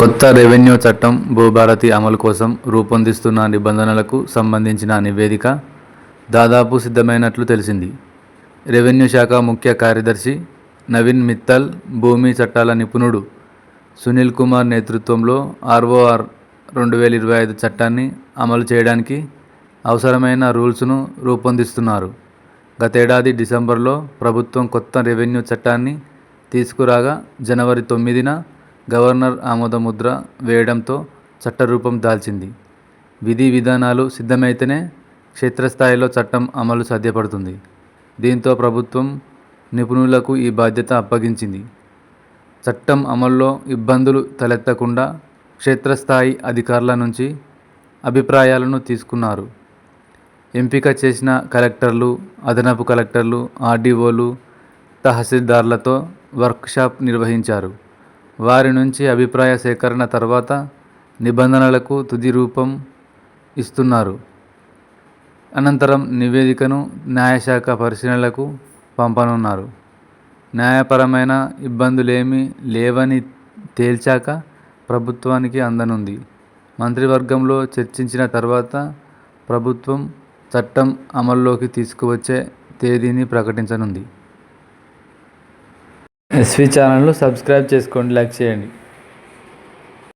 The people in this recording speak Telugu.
కొత్త రెవెన్యూ చట్టం భూభారతి అమలు కోసం రూపొందిస్తున్న నిబంధనలకు సంబంధించిన నివేదిక దాదాపు సిద్ధమైనట్లు తెలిసింది. రెవెన్యూ శాఖ ముఖ్య కార్యదర్శి నవీన్ మిత్తల్ భూమి చట్టాల నిపుణుడు సునీల్ కుమార్ నేతృత్వంలో ఆర్ఓఆర్ రెండు వేల ఇరవై ఐదు చట్టాన్ని అమలు చేయడానికి అవసరమైన రూల్స్ను రూపొందిస్తున్నారు. గతేడాది డిసెంబర్లో ప్రభుత్వం కొత్త రెవెన్యూ చట్టాన్ని తీసుకురాగా జనవరి తొమ్మిదిన గవర్నర్ ఆమోదముద్ర వేయడంతో చట్టరూపం దాల్చింది. విధి విధానాలు సిద్ధమైతేనే క్షేత్రస్థాయిలో చట్టం అమలు సాధ్యపడుతుంది. దీంతో ప్రభుత్వం నిపుణులకు ఈ బాధ్యత అప్పగించింది. చట్టం అమల్లో ఇబ్బందులు తలెత్తకుండా క్షేత్రస్థాయి అధికారుల నుంచి అభిప్రాయాలను తీసుకున్నారు. ఎంపిక చేసిన కలెక్టర్లు అదనపు కలెక్టర్లు ఆర్డీఓలు తహసీల్దార్లతో వర్క్షాప్ నిర్వహించారు. వారి నుంచి అభిప్రాయ సేకరణ తర్వాత నిబంధనలకు తుది రూపం ఇస్తున్నారు. అనంతరం నివేదికను న్యాయశాఖ పరిశీలనలకు పంపనున్నారు. న్యాయపరమైన ఇబ్బందులేమీ లేవని తేల్చాక ప్రభుత్వానికి అందనుంది. మంత్రివర్గంలో చర్చించిన తర్వాత ప్రభుత్వం చట్టం అమల్లోకి తీసుకువచ్చే తేదీని ప్రకటించనుంది. ఎస్వి ఛానల్ను సబ్స్క్రైబ్ చేసుకోండి లైక్ చేయండి.